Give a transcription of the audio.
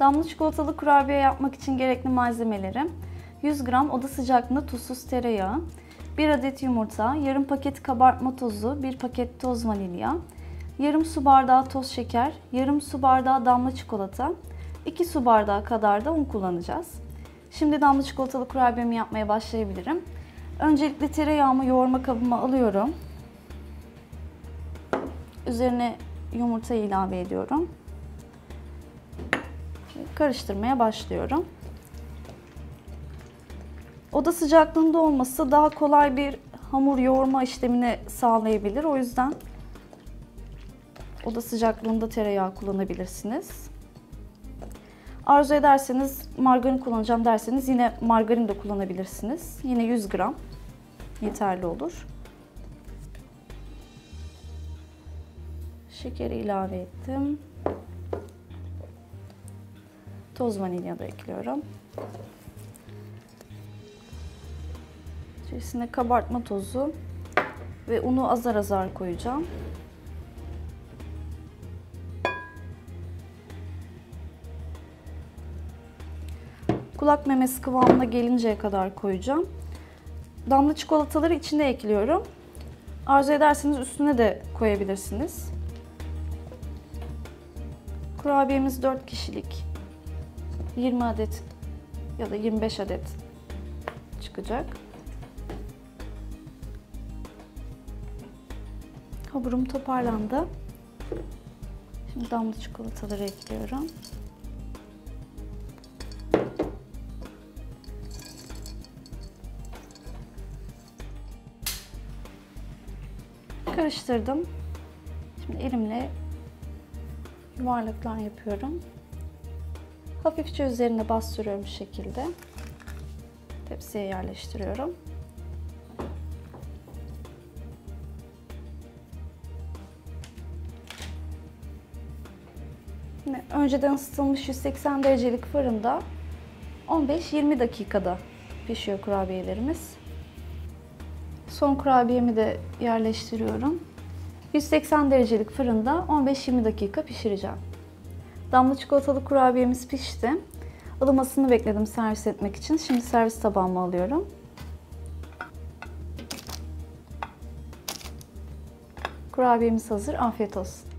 Damla çikolatalı kurabiye yapmak için gerekli malzemelerim 100 gram oda sıcaklığında tuzsuz tereyağı, 1 adet yumurta, yarım paket kabartma tozu, 1 paket toz vanilya, yarım su bardağı toz şeker, yarım su bardağı damla çikolata, 2 su bardağı kadar da un kullanacağız. Şimdi damla çikolatalı kurabiyemi yapmaya başlayabilirim. Öncelikle tereyağımı yoğurma kabıma alıyorum. Üzerine yumurtayı ilave ediyorum. Karıştırmaya başlıyorum. Oda sıcaklığında olması daha kolay bir hamur yoğurma işlemini sağlayabilir. O yüzden oda sıcaklığında tereyağı kullanabilirsiniz. Arzu ederseniz margarin kullanacağım derseniz yine margarin de kullanabilirsiniz. Yine 100 gram yeterli olur. Şekeri ilave ettim. Toz vanilya da ekliyorum. İçerisine kabartma tozu ve unu azar azar koyacağım. Kulak memesi kıvamına gelinceye kadar koyacağım. Damla çikolataları içine ekliyorum. Arzu ederseniz üstüne de koyabilirsiniz. Kurabiyemiz 4 kişilik. 20 adet ya da 25 adet çıkacak. Hamurum toparlandı. Şimdi damla çikolataları ekliyorum. Karıştırdım. Şimdi elimle yuvarlaklar yapıyorum. Hafifçe üzerine bastırıyorum bu şekilde. Tepsiye yerleştiriyorum. Şimdi önceden ısıtılmış 180 derecelik fırında 15-20 dakikada pişiyor kurabiyelerimiz. Son kurabiyemi de yerleştiriyorum. 180 derecelik fırında 15-20 dakika pişireceğim. Damla çikolatalı kurabiyemiz pişti. Ilımasını bekledim servis etmek için. Şimdi servis tabağıma alıyorum. Kurabiyemiz hazır. Afiyet olsun.